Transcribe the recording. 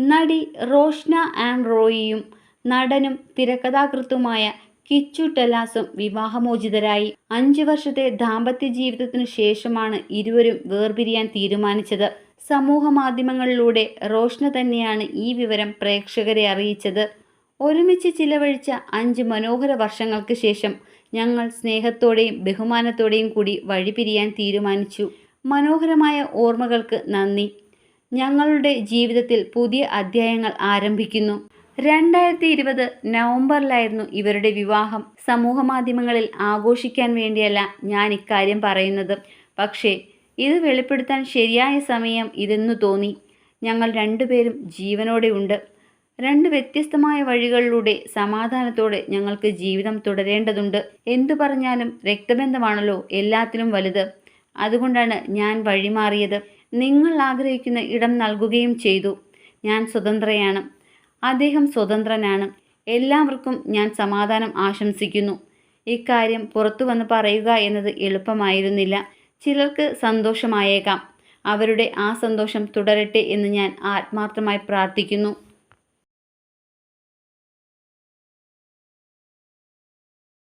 നടി റോഷ്ന ആൻഡ് റോയിയും നടനും തിരക്കഥാകൃത്തുമായ കിച്ചു ടെലാസും വിവാഹമോചിതരായി. അഞ്ചു വർഷത്തെ ദാമ്പത്യ ജീവിതത്തിനു ശേഷമാണ് ഇരുവരും വേർപിരിയാൻ തീരുമാനിച്ചത്. സമൂഹ മാധ്യമങ്ങളിലൂടെ റോഷ്ന തന്നെയാണ് ഈ വിവരം പ്രേക്ഷകരെ അറിയിച്ചത്. ഒരുമിച്ച് ചിലവഴിച്ച അഞ്ച് മനോഹര വർഷങ്ങൾക്ക് ശേഷം ഞങ്ങൾ സ്നേഹത്തോടെയും ബഹുമാനത്തോടെയും കൂടി വഴിപിരിയാൻ തീരുമാനിച്ചു. മനോഹരമായ ഓർമ്മകൾക്ക് നന്ദി. ഞങ്ങളുടെ ജീവിതത്തിൽ പുതിയ അധ്യായങ്ങൾ ആരംഭിക്കുന്നു. രണ്ടായിരത്തി ഇരുപത് നവംബറിലായിരുന്നു ഇവരുടെ വിവാഹം. സമൂഹ മാധ്യമങ്ങളിൽ ആഘോഷിക്കാൻ വേണ്ടിയല്ല ഞാൻ ഇക്കാര്യം പറയുന്നത്. പക്ഷേ ഇത് വെളിപ്പെടുത്താൻ ശരിയായ സമയം ഇതെന്നു തോന്നി. ഞങ്ങൾ രണ്ടുപേരും ജീവനോടെ ഉണ്ട്. രണ്ട് വ്യത്യസ്തമായ വഴികളിലൂടെ സമാധാനത്തോടെ ഞങ്ങൾക്ക് ജീവിതം തുടരേണ്ടതുണ്ട്. എന്തു പറഞ്ഞാലും രക്തബന്ധമാണല്ലോ എല്ലാത്തിലും വലുത്. അതുകൊണ്ടാണ് ഞാൻ വഴിമാറിയത്. നിങ്ങൾ ആഗ്രഹിക്കുന്ന ഇടം നൽകുകയും ചെയ്തു. ഞാൻ സ്വതന്ത്രയാണ്. അദ്ദേഹം സ്വതന്ത്രനാണ്. എല്ലാവർക്കും ഞാൻ സമാധാനം ആശംസിക്കുന്നു. ഇക്കാര്യം പുറത്തു വന്ന് പറയുക എന്നത് എളുപ്പമായിരുന്നില്ല. ചിലർക്ക് സന്തോഷമായേക്കാം. അവരുടെ ആ സന്തോഷം തുടരട്ടെ എന്ന് ഞാൻ ആത്മാർത്ഥമായി പ്രാർത്ഥിക്കുന്നു.